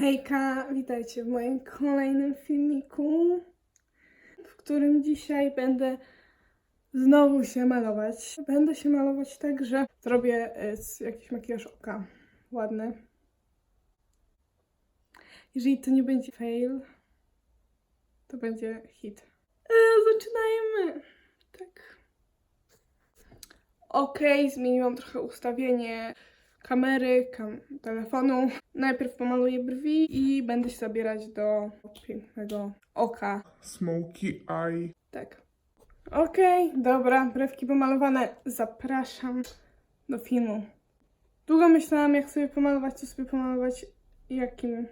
Hejka, witajcie w moim kolejnym filmiku, w którym dzisiaj będę znowu się malować. Będę się malować tak, że zrobię e, jakiś makijaż oka ładny. Jeżeli to nie będzie fail, to będzie hit. E, zaczynajmy! Tak. Okej, zmieniłam trochę ustawienie kamery, kam telefonu. Najpierw pomaluję brwi i będę się zabierać do pięknego oka. Smoky Eye. Tak. Okej, dobra, brewki pomalowane. Zapraszam do filmu. Długo myślałam, jak sobie pomalować, co sobie pomalować jakim,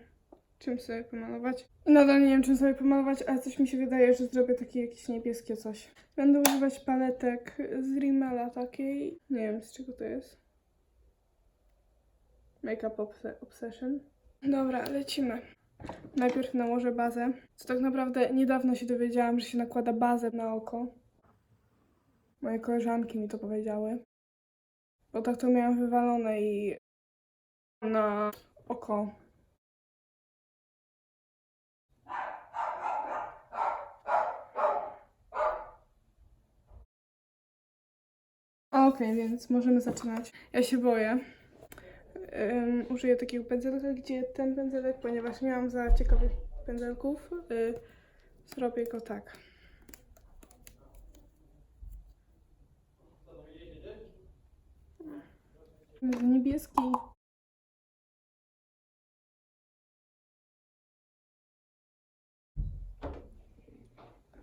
czym sobie pomalować. I nadal nie wiem, czym sobie pomalować, ale coś mi się wydaje, że zrobię takie jakieś niebieskie coś. Będę używać paletek z Rimmela takiej. Nie wiem, z czego to jest. Makeup obse- Obsession. Dobra, lecimy. Najpierw nałożę bazę. Co tak naprawdę niedawno się dowiedziałam, że się nakłada bazę na oko. Moje koleżanki mi to powiedziały. Bo tak to miałam wywalone i na oko. Okej, więc możemy zaczynać. Ja się boję. Ym, użyję takiego pędzelka, gdzie ten pędzelek, ponieważ nie mam za ciekawych pędzelków, y, zrobię go tak. Niebieski.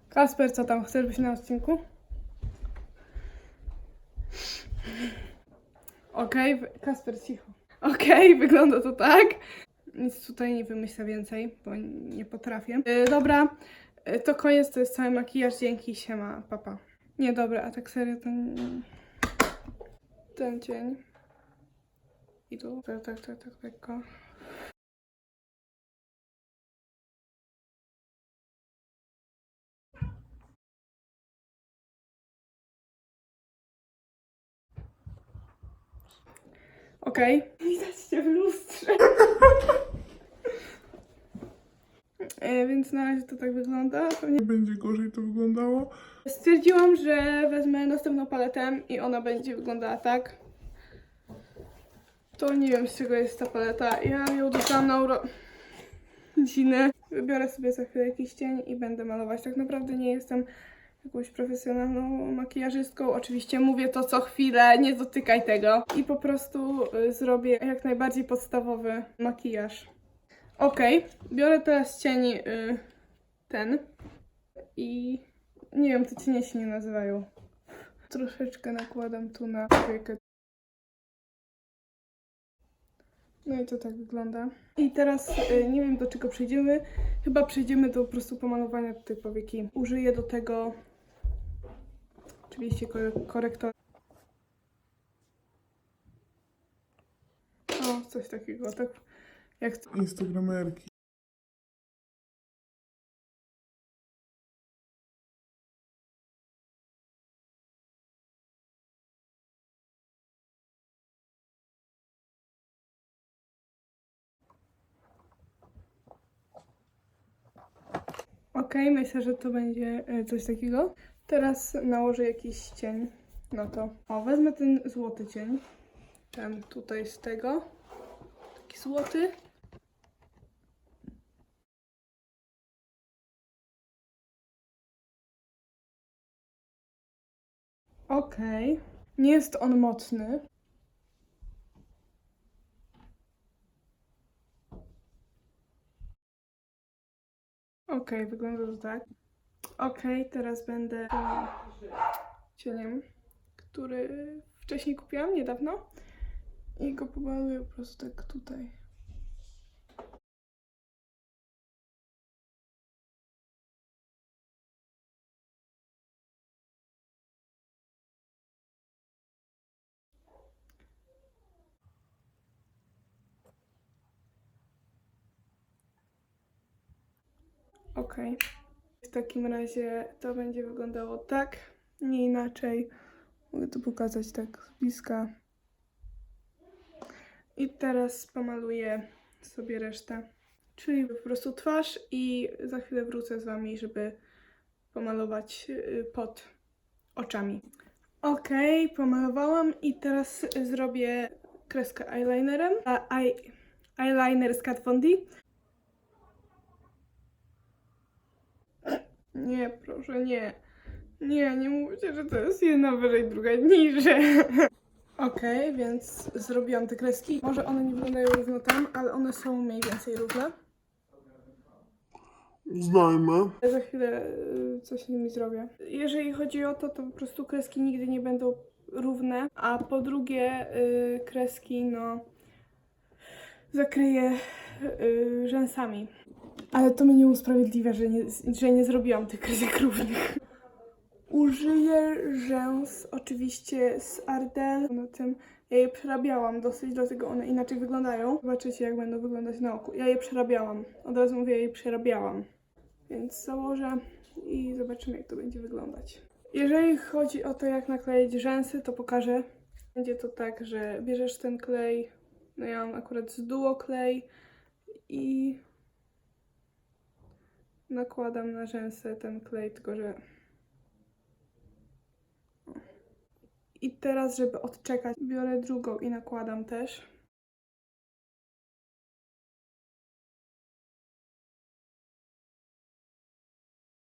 Kasper, co tam? Chcesz być na odcinku? Okej, wy- Kasper, cicho. Okej, wygląda to tak. Nic tutaj nie wymyślę więcej, bo nie potrafię. E, dobra, e, to koniec, to jest cały makijaż. Dzięki, siema, papa. Nie, dobra, a tak serio ten... Ten cień. I tu. Tak, tak, tak, tak, lekko. Okej. Widać cię w lustrze. E, więc na razie to tak wygląda. Pewnie Będzie gorzej to wyglądało. Stwierdziłam, że wezmę następną paletę i ona będzie wyglądała tak. To nie wiem z czego jest ta paleta. Ja ją dostałam na urodziny. Wybiorę sobie za chwilę jakiś cień i będę malować. Tak naprawdę nie jestem jakąś profesjonalną makijażystką. Oczywiście mówię to co chwilę, nie dotykaj tego. I po prostu y, zrobię jak najbardziej podstawowy makijaż. Okej, biorę teraz cień y, ten i nie wiem, te cienie się nie nazywają. Troszeczkę nakładam tu na powiekę. No i to tak wygląda. I teraz y, nie wiem do czego przejdziemy. Chyba przejdziemy do po prostu pomalowania tej powieki. Użyję do tego oczywiście kore- korektor. O, coś takiego, tak jak to. Instagramerki. Okej, myślę, że to będzie e, coś takiego. Teraz nałożę jakiś cień na to. O, wezmę ten złoty cień. Ten tutaj z tego. Taki złoty. Okej. Nie jest on mocny. Okej, wygląda to tak. Okej, teraz będę tym cieniem, który wcześniej kupiłam niedawno. I go pomaluję po prostu tak tutaj. Okej. W takim razie to będzie wyglądało tak, nie inaczej. Mogę to pokazać tak z bliska. I teraz pomaluję sobie resztę. czyli po prostu twarz i za chwilę wrócę z Wami, żeby pomalować y, pod oczami. Okej, pomalowałam i teraz zrobię kreskę eyelinerem. A, eye, eyeliner z Kat Von D. Nie, proszę, nie. Nie, nie mówcie, że to jest jedna wyżej, druga niżej. Okej, więc zrobiłam te kreski. Może one nie wyglądają równo tam, ale one są mniej więcej równe. Znajmy. Ja za chwilę y, coś z nimi zrobię. Jeżeli chodzi o to, to po prostu kreski nigdy nie będą równe, a po drugie y, kreski, no, zakryję y, rzęsami. Ale to mnie nie usprawiedliwia, że nie, że nie zrobiłam tych kresek równych. Użyję rzęs oczywiście z Ardell. Na tym ja je przerabiałam dosyć, dlatego one inaczej wyglądają. Zobaczycie, jak będą wyglądać na oku. Ja je przerabiałam. Od razu mówię, ja je przerabiałam. Więc założę i zobaczymy, jak to będzie wyglądać. Jeżeli chodzi o to, jak nakleić rzęsy, to pokażę. Będzie to tak, że bierzesz ten klej, no ja mam akurat z duo klej i nakładam na rzęsy ten klej, tylko że... I teraz, żeby odczekać, biorę drugą i nakładam też.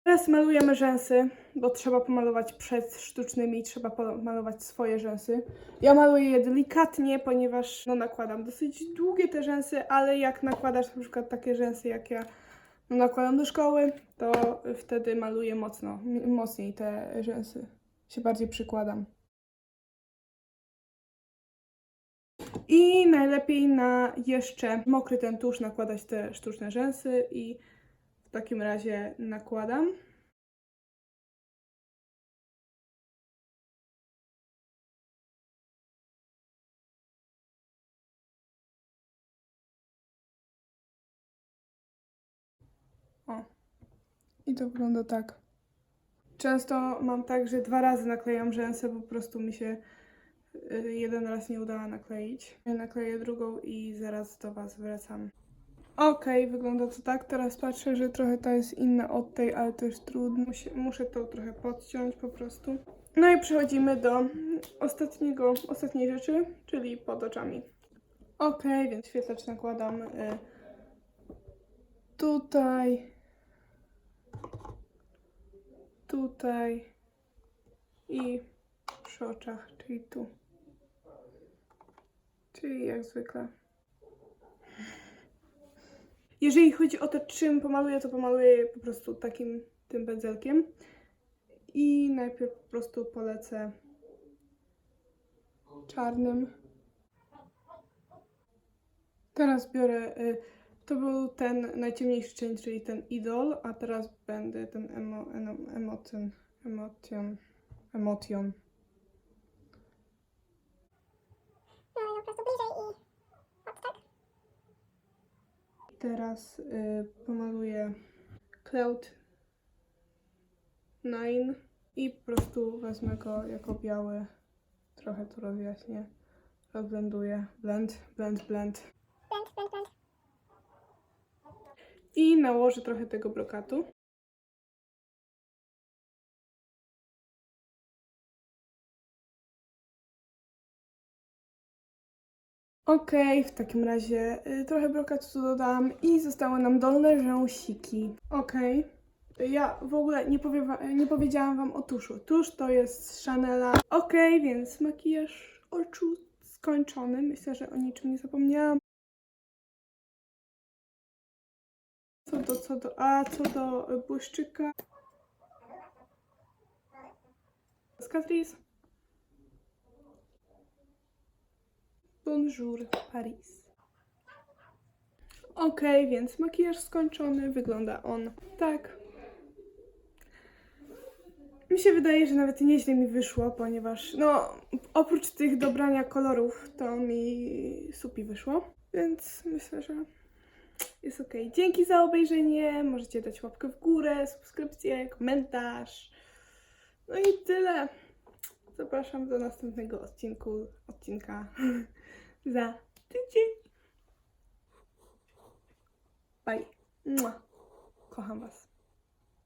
Teraz malujemy rzęsy, bo trzeba pomalować przed sztucznymi i trzeba pomalować swoje rzęsy. Ja maluję je delikatnie, ponieważ no, nakładam dosyć długie te rzęsy, ale jak nakładasz na przykład takie rzęsy, jak ja nakładam do szkoły, to wtedy maluję mocno, mocniej te rzęsy. Się bardziej przykładam. I najlepiej na jeszcze mokry ten tusz nakładać te sztuczne rzęsy i w takim razie nakładam. O. I to wygląda tak. Często mam tak, że dwa razy naklejam rzęsy, bo po prostu mi się y, jeden raz nie udało nakleić. Nakleję drugą i zaraz do Was wracam. Okej, wygląda to tak. Teraz patrzę, że trochę ta jest inna od tej, ale jest trudno. Muszę to trochę podciąć po prostu. No i przechodzimy do ostatniego, ostatniej rzeczy, czyli pod oczami. Okej, więc świetlacz nakładam y, tutaj, tutaj i przy oczach, czyli tu. Czyli jak zwykle. Jeżeli chodzi o to, czym pomaluję, to pomaluję po prostu takim tym pędzelkiem. I najpierw po prostu polecę czarnym. Teraz biorę, y, to był ten najciemniejszy cień, czyli ten idol, a teraz będę ten emo, emo, emotion, emotion, emotion. No i po prostu bliżej i od tak. Teraz y, pomaluję Cloud 9 i po prostu wezmę go jako biały. Trochę to rozjaśnię. Rozblenduję. Blend, blend, blend. Blend, blend, blend. I nałożę trochę tego brokatu. Okej, w takim razie y, trochę brokatu tu dodam i zostały nam dolne rzęsiki. Okej. Ja w ogóle nie, nie powiedziałam Wam o tuszu. Tusz to jest z Chanela. Okej, więc makijaż oczu skończony. Myślę, że o niczym nie zapomniałam. Co do, co do, a co do y, błyszczyka. Catrice. Bonjour, Paris. Okej, więc makijaż skończony. Wygląda on tak. Mi się wydaje, że nawet nieźle mi wyszło, ponieważ, no, oprócz tych dobrania kolorów, to mi supi wyszło. Więc myślę, że jest ok. Dzięki za obejrzenie. Możecie dać łapkę w górę, subskrypcję, komentarz. No i tyle. Zapraszam do następnego odcinku, odcinka za tydzień. Bye. Mua. Kocham Was.